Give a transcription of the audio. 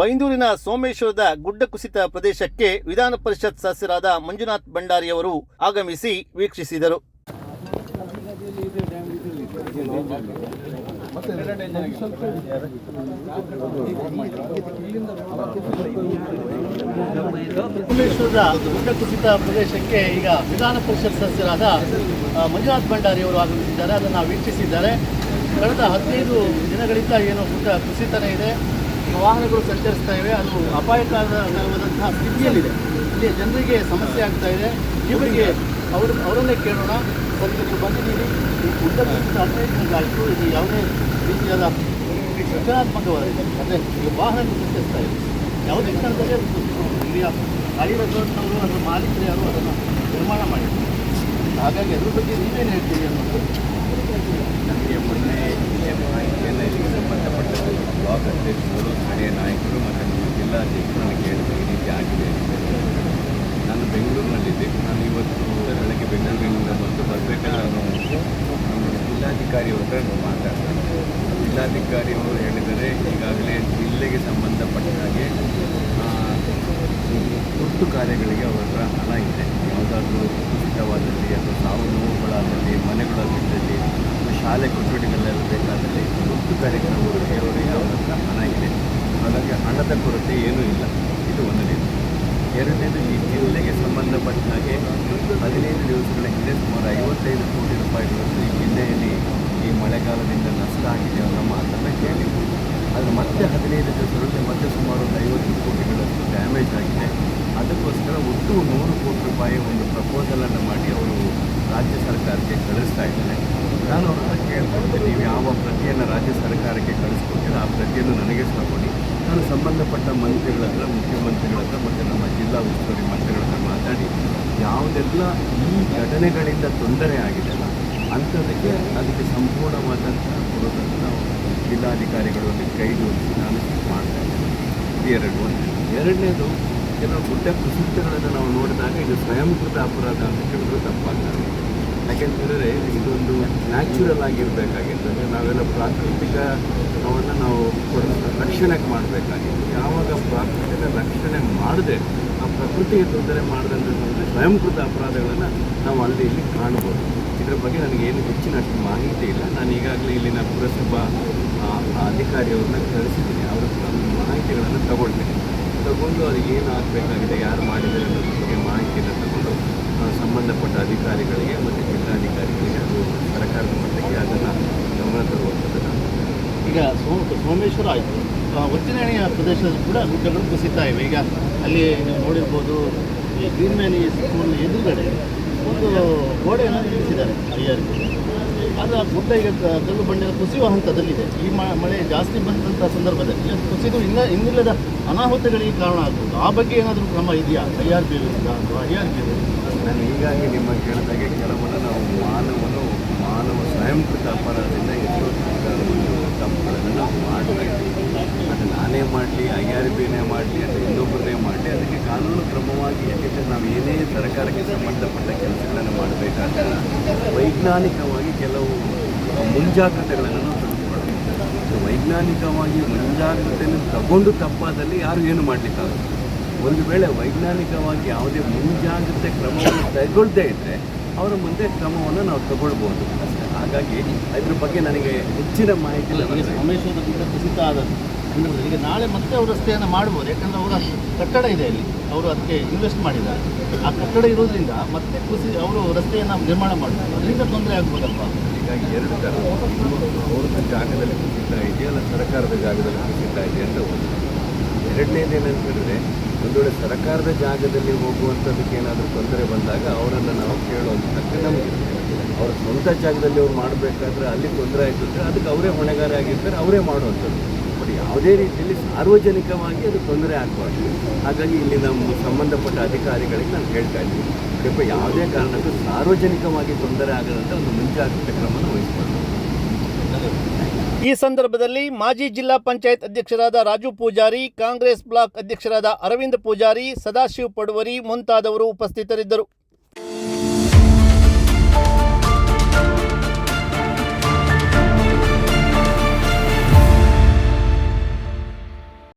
ಬೈಂದೂರಿನ ಸೋಮೇಶ್ವರದ ಗುಡ್ಡ ಕುಸಿತ ಪ್ರದೇಶಕ್ಕೆ ವಿಧಾನ ಪರಿಷತ್ ಸದಸ್ಯರಾದ ಮಂಜುನಾಥ್ ಭಂಡಾರಿಯವರು ಆಗಮಿಸಿ ವೀಕ್ಷಿಸಿದರು. ಸೋಮೇಶ್ವರದ ಗುಡ್ಡ ಕುಸಿತ ಪ್ರದೇಶಕ್ಕೆ ಈಗ ವಿಧಾನ ಪರಿಷತ್ ಸದಸ್ಯರಾದ ಮಂಜುನಾಥ್ ಭಂಡಾರಿಯವರು ಆಗಮಿಸಿದ್ದಾರೆ. ಅದನ್ನು ವೀಕ್ಷಿಸಿದ್ದಾರೆ. ಕಳೆದ ಹದಿನೈದು ದಿನಗಳಿಂದ ಏನು ಗುಡ್ಡ ಕುಸಿತನೇ ಇದೆ. ವಾಹನಗಳು ಸಂಚರಿಸ್ತಾ ಇವೆ. ಅದು ಅಪಾಯಕಾರವಾದಂತಹ ಸ್ಥಿತಿಯಲ್ಲಿದೆ. ಇಲ್ಲಿ ಜನರಿಗೆ ಸಮಸ್ಯೆ ಆಗ್ತಾ ಇದೆ. ಬಗ್ಗೆ ಅವರು ಅವರನ್ನೇ ಕೇಳೋಣ. ಈಗ ನೀವು ಬಂದಿದ್ದೀರಿ ಹದಿನೈದು ದಿನಗಳಾಯಿತು ಇದು ಯಾವುದೇ ರೀತಿಯಾದ ರಚನಾತ್ಮಕವಾಗಿದೆ ಅಂದರೆ ಈ ವಾಹನಗಳು ಸಂಚರಿಸ್ತಾ ಇದೆ. ಯಾವುದೇ ಕಾರಣದಲ್ಲಿ. ಇಲ್ಲಿಯ ಗಾಡಿ ರೆಸಾರ್ಟ್ನವರು ಅದರ ಮಾಲೀಕರು ಯಾರು ಅದನ್ನು ನಿರ್ಮಾಣ ಮಾಡಿದ್ದಾರೆ ಹಾಗಾಗಿ ಅದ್ರ ಬಗ್ಗೆ ನೀವೇನು ಹೇಳ್ತೀರಿ ಅನ್ನೋದು? ನಮಗೆ ಮೊನ್ನೆ ಮಾಹಿತಿಯನ್ನು ಬ್ಲಾಕ್ ಅಧ್ಯಕ್ಷರು ಸ್ಥಳೀಯ ನಾಯಕರು ಮತ್ತು ನಮ್ಮ ಜಿಲ್ಲಾಧ್ಯಕ್ಷರು ನನಗೆ ಹೇಳಿದ್ರು ಈ ರೀತಿ ಆಗಿದೆ ನಾನು ಬೆಂಗಳೂರಿನಲ್ಲಿದ್ದೆ ನಾನು ಇವತ್ತು ಬೆಳಗ್ಗೆ ಬೆಂಗಳೂರಿನಿಂದ ಬಂದು ಬರಬೇಕಾದ್ರೆ ನಾನು ನಮ್ಮ ಜಿಲ್ಲಾಧಿಕಾರಿ ಹತ್ರ ಮಾತಾಡ್ತಾರೆ ಜಿಲ್ಲಾಧಿಕಾರಿ ಅವರು ಹೇಳಿದರೆ ಈಗಾಗಲೇ ಜಿಲ್ಲೆಗೆ ಸಂಬಂಧಪಟ್ಟ ಹಾಗೆ ತುರ್ತು ಕಾರ್ಯಗಳಿಗೆ ಅವರ ಹತ್ರ ಹಣ ಇದೆ ಯಾವುದಾದ್ರೂ ಕುಸಿತವಾದಲ್ಲಿ ಅಥವಾ ಸಾವು ನೋವುಗಳಾದಲ್ಲಿ ಮನೆಗಳ ಶಾಲೆ ಕೊಠಡಿಗಳೆಲ್ಲ ಬೇಕಾದಲ್ಲಿ ತುರ್ತು ಕಾರ್ಯಕ್ರಮಗಳಿಗೆ ಅವರ ಹಣ ಇದೆ ಹಾಗಾಗಿ ಹಣದ ಕೊರತೆ ಏನೂ ಇಲ್ಲ ಇದು ಒಂದನೇದು ಎರಡನೇದು ಈ ಜಿಲ್ಲೆಗೆ ಸಂಬಂಧಪಟ್ಟ ಹಾಗೆ ಹದಿನೈದು ದಿವಸಗಳ ಹಿಂದೆ ಸುಮಾರು ಐವತ್ತೈದು ಕೋಟಿ ರೂಪಾಯಿಗಳಷ್ಟು ಈ ಜಿಲ್ಲೆಯಲ್ಲಿ ಈ ಮಳೆಗಾಲದಿಂದ ನಷ್ಟ ಆಗಿದೆ ಅನ್ನೋ ಮಾತನ್ನು ಕೇಳಿದ್ವಿ ಆದರೆ ಮತ್ತೆ ಹದಿನೈದು ದಿವಸಗಳಲ್ಲಿ ಮತ್ತೆ ಸುಮಾರು ಒಂದು ಐವತ್ತು ಕೋಟಿಗಳಷ್ಟು ಡ್ಯಾಮೇಜ್ ಆಗಿದೆ ಅದಕ್ಕೋಸ್ಕರ ಒಟ್ಟು ನೂರು ಕೋಟಿ ರೂಪಾಯಿ ಒಂದು ಪ್ರಪೋಸಲನ್ನು ಮಾಡಿ ಅವರು ರಾಜ್ಯ ಸರ್ಕಾರಕ್ಕೆ ಕಳಿಸ್ತಾ ಇದ್ದಾರೆ. ನಾನು ಅವ್ರ ಹತ್ರ ನೀವು ಯಾವ ಪ್ರತಿಯನ್ನು ರಾಜ್ಯ ಸರ್ಕಾರಕ್ಕೆ ಕಳಿಸ್ಕೊಡ್ತೀರ, ಆ ಪ್ರತಿಯನ್ನು ನನಗೆ ಕೊಡಿ. ನಾನು ಸಂಬಂಧಪಟ್ಟ ಮಂತ್ರಿಗಳ ಹತ್ರ, ಮುಖ್ಯಮಂತ್ರಿಗಳ ಹತ್ರ ಮತ್ತು ನಮ್ಮ ಜಿಲ್ಲಾ ಉಸ್ತುವಾರಿ ಮಂತ್ರಿಗಳ ಹತ್ರ ಮಾತಾಡಿ, ಯಾವುದೆಲ್ಲ ಈ ಘಟನೆಗಳಿಂದ ತೊಂದರೆ ಆಗಿದೆ ಅಂಥದಕ್ಕೆ ಅದಕ್ಕೆ ಸಂಪೂರ್ಣವಾದಂತಹ ಕೊಡೋದನ್ನು ನಾವು ಜಿಲ್ಲಾಧಿಕಾರಿಗಳಲ್ಲಿ ಕೈ ಜೋಡಿಸಿ ನಾನು ಮಾಡ್ತಾ ಇದ್ದೇನೆ. ಇದು ಎರಡು ಒಂದು ಎರಡನೇದು, ಕೆಲವು ಗುಡ್ಡ ಕುಸಿತಗಳನ್ನು ನಾವು ನೋಡಿದಾಗ ಇದು ಸ್ವಯಂಕೃತ ಅಪರಾಧ ಅಂತ ಹೇಳಿದ್ರು ತಪ್ಪಾಗ್ತದೆ ಯಾಕೆಂತಂದರೆ ಇದೊಂದು ನ್ಯಾಚುರಲ್ ಆಗಿರಬೇಕಾಗಿತ್ತು. ಅಂದರೆ ನಾವೆಲ್ಲ ಪ್ರಾಕೃತಿಕ ಅವನ್ನು ನಾವು ರಕ್ಷಣೆಗೆ ಮಾಡಬೇಕಾಗಿತ್ತು. ಯಾವಾಗ ಪ್ರಾಕೃತಿಕ ರಕ್ಷಣೆ ಮಾಡದೆ ಆ ಪ್ರಕೃತಿಗೆ ತೊಂದರೆ ಮಾಡಿದಂಥದ್ದು ಸ್ವಯಂಕೃತ ಅಪರಾಧಗಳನ್ನು ನಾವು ಅಲ್ಲಿ ಇಲ್ಲಿ ಕಾಣ್ಬೋದು. ಇದರ ಬಗ್ಗೆ ನನಗೇನು ಹೆಚ್ಚಿನ ಮಾಹಿತಿ ಇಲ್ಲ. ನಾನು ಈಗಾಗಲೇ ಇಲ್ಲಿನ ಪುರಸಭಾ ಅಧಿಕಾರಿಯವ್ರನ್ನ ಕಳಿಸಿದ್ದೀನಿ ಅವರ ಮಾಹಿತಿಗಳನ್ನು ತಗೊಳ್ತೀನಿ ತಗೊಂಡು ಅದು ಏನು ಆಗಬೇಕಾಗಿದೆ ಯಾರು ಮಾಡಿದ್ದಾರೆ ಅನ್ನೋದ್ರ ಬಗ್ಗೆ ಮಾಹಿತಿಯನ್ನು ತಗೊಂಡು ಸಂಬಂಧಪಟ್ಟ ಅಧಿಕಾರಿಗಳಿಗೆ ಮತ್ತು ಜಿಲ್ಲಾಧಿಕಾರಿಗಳಿಗೆ ಅದು ಸರ್ಕಾರದ ಮಟ್ಟಕ್ಕೆ ಅದನ್ನು ಗಮನ ತರುವಂಥದ್ದು ಈಗ ಸೋ, ಸೋಮೇಶ್ವರ ಆಯಿತು. ಒತ್ತಿನಹಳ್ಳಿಯ ಪ್ರದೇಶದಲ್ಲಿ ಕೂಡ ಗುಡ್ಡಗಳು ಕುಸಿತಾ ಇವೆ. ಈಗ ಅಲ್ಲಿ ನೀವು ನೋಡಿರ್ಬೋದು ಈ ಗ್ರೀನ್ ಮ್ಯಾನಿ ಸ್ಕೂಲ್ ಎದುರುಗಡೆ ಒಂದು ಗೋಡೆಯನ್ನು ನಿಲ್ಲಿಸಿದ್ದಾರೆ ಅಯ್ಯರಿಗೆ ಅದು ಆ ಗುಡ್ಡ ಈಗ ಕಲ್ಲು ಬಂಡೆಯ ಕುಸಿಯುವ ಹಂತದಲ್ಲಿದೆ. ಈ ಮಳೆ ಜಾಸ್ತಿ ಬಂದಂಥ ಸಂದರ್ಭದಲ್ಲಿ ಅದು ಕುಸಿದು ಇನ್ನ ಇನ್ನಿಲ್ಲದ ಅನಾಹುತಗಳಿಗೆ ಕಾರಣ ಆಗ್ಬೋದು. ಆ ಬಗ್ಗೆ ಏನಾದರೂ ಕ್ರಮ ಇದೆಯಾ? ಐ ಆರ್ ಬಿ ಅಥವಾ ಐ ಆರ್ ಬಿ ನಾನು ಹೀಗಾಗಿ ನಿಮ್ಮ ಕೇಳಿದಾಗೆ ಕೆಲವನ್ನು ನಾವು ಮಾನವನು, ಮಾನವ ಸ್ವಯಂಕೃತ ಅಪರಾಧದಿಂದ ಎಷ್ಟೋ ಒಂದು ತಪ್ಪುಗಳನ್ನು ನಾವು ಇದ್ದೀವಿ. ಅದು ನಾನೇ ಮಾಡಲಿ, ಐ ಆರ್ ಬಿನೇ ಮಾಡಲಿ, ಅಥವಾ ಇನ್ನೊಬ್ಬರನ್ನೇ ಮಾಡಲಿ, ಅದಕ್ಕೆ ಕಾನೂನು ಕ್ರಮವಾಗಿ ಯಾಕೆಂದರೆ ನಾವು ಏನೇ ಸರ್ಕಾರಕ್ಕೆ ಸಂಬಂಧಪಟ್ಟ ಕೆಲಸಗಳನ್ನು ಮಾಡಬೇಕಾದ್ರೆ ವೈಜ್ಞಾನಿಕವಾಗಿ ಕೆಲವು ಮುಂಜಾಗ್ರತೆಗಳನ್ನು ತೆಗೆದುಕೊಳ್ಬೇಕು ವೈಜ್ಞಾನಿಕವಾಗಿ ಮುಂಜಾಗ್ರತೆಯನ್ನು ತಗೊಂಡು ತಪ್ಪಾದಲ್ಲಿ ಯಾರು ಏನು ಮಾಡಲಿಕ್ಕಾಗಲ್ಲ. ಒಂದು ವೇಳೆ ವೈಜ್ಞಾನಿಕವಾಗಿ ಯಾವುದೇ ಮುಂಜಾಗ್ರತೆ ಕ್ರಮವನ್ನು ತೆಗೊಳ್ಳದೇ ಇದ್ದರೆ ಅವರ ಮುಂದೆ ಕ್ರಮವನ್ನು ನಾವು ತಗೊಳ್ಬೋದು. ಅಷ್ಟೇ ಹಾಗಾಗಿ ಅದ್ರ ಬಗ್ಗೆ ನನಗೆ ಹೆಚ್ಚಿನ ಮಾಹಿತಿ ಇಲ್ಲ. ಈಗ ಸೋಮೇಶ್ವರದ ಗುಡ್ಡ ಕುಸಿತ ಆದ ಸಂದರ್ಭದಲ್ಲಿ ಈಗ ನಾಳೆ ಮತ್ತೆ ಅವರು ರಸ್ತೆಯನ್ನು ಮಾಡ್ಬೋದು. ಯಾಕಂದರೆ ಅವರ ಕಟ್ಟಡ ಇದೆ ಅಲ್ಲಿ. ಅವರು ಅದಕ್ಕೆ ಇನ್ವೆಸ್ಟ್ ಮಾಡಿದ್ದಾರೆ. ಆ ಕಟ್ಟಡ ಇರೋದ್ರಿಂದ ಮತ್ತೆ ಕುಸಿ ಅವರು ರಸ್ತೆಯನ್ನು ನಿರ್ಮಾಣ ಮಾಡ್ತಾರೆ. ಅದರಿಂದ ತೊಂದರೆ ಆಗ್ಬೋದಲ್ವಾ? ಹೀಗಾಗಿ ಎರಡು ಥರ ಅವ್ರದ್ದು ಜಾಗದಲ್ಲಿ ಕುಸಿತ ಇದೆಯಲ್ಲ ಸರ್ಕಾರದ ಜಾಗದಲ್ಲಿ ಕುಸಿತ ಇದೆ ಅಂತ ಒಂದು. ಎರಡನೇದು ಏನಂತ ಹೇಳಿದ್ರೆ ಒಂದು ವೇಳೆ ಸರ್ಕಾರದ ಜಾಗದಲ್ಲಿ ಹೋಗುವಂಥದ್ದಕ್ಕೆ ಏನಾದರೂ ತೊಂದರೆ ಬಂದಾಗ ಅವರನ್ನು ನಾವು ಕೇಳುವಂಥ ನಮಗೆ. ಅವ್ರ ಸ್ವಂತ ಜಾಗದಲ್ಲಿ ಅವ್ರು ಮಾಡಬೇಕಾದ್ರೆ ಅಲ್ಲಿ ತೊಂದರೆ ಆಯಿತು ಅಂದರೆ ಅದಕ್ಕೆ ಅವರೇ ಹೊಣೆಗಾರ ಆಗಿರ್ತಾರೆ, ಅವರೇ ಮಾಡುವಂಥದ್ದು. ಬಟ್ ಯಾವುದೇ ರೀತಿಯಲ್ಲಿ ಸಾರ್ವಜನಿಕವಾಗಿ ಅದು ತೊಂದರೆ ಆಗಬಾರ್ದು. ಹಾಗಾಗಿ ಇಲ್ಲಿ ನಮ್ಮ ಸಂಬಂಧಪಟ್ಟ ಅಧಿಕಾರಿಗಳಿಗೆ ನಾನು ಹೇಳ್ತಾ ಇದ್ದೀನಿ. ಸ್ವಲ್ಪ ಯಾವುದೇ ಕಾರಣಕ್ಕೂ ಸಾರ್ವಜನಿಕವಾಗಿ ತೊಂದರೆ ಆಗದಂತೆ ಒಂದು ಮುಂಜಾಗ್ರತೆ ಕ್ರಮವನ್ನು ವಹಿಸ್ಬಾರ್ದು ಈ ಸಂದರ್ಭದಲ್ಲಿ ಮಾಜಿ ಜಿಲ್ಲಾ ಪಂಚಾಯತ್ ಅಧ್ಯಕ್ಷರಾದ ರಾಜು ಪೂಜಾರಿ, ಕಾಂಗ್ರೆಸ್ ಬ್ಲಾಕ್ ಅಧ್ಯಕ್ಷರಾದ ಅರವಿಂದ್ ಪೂಜಾರಿ, ಸದಾಶಿವ ಪಡುವರಿ ಮುಂತಾದವರು ಉಪಸ್ಥಿತರಿದ್ದರು.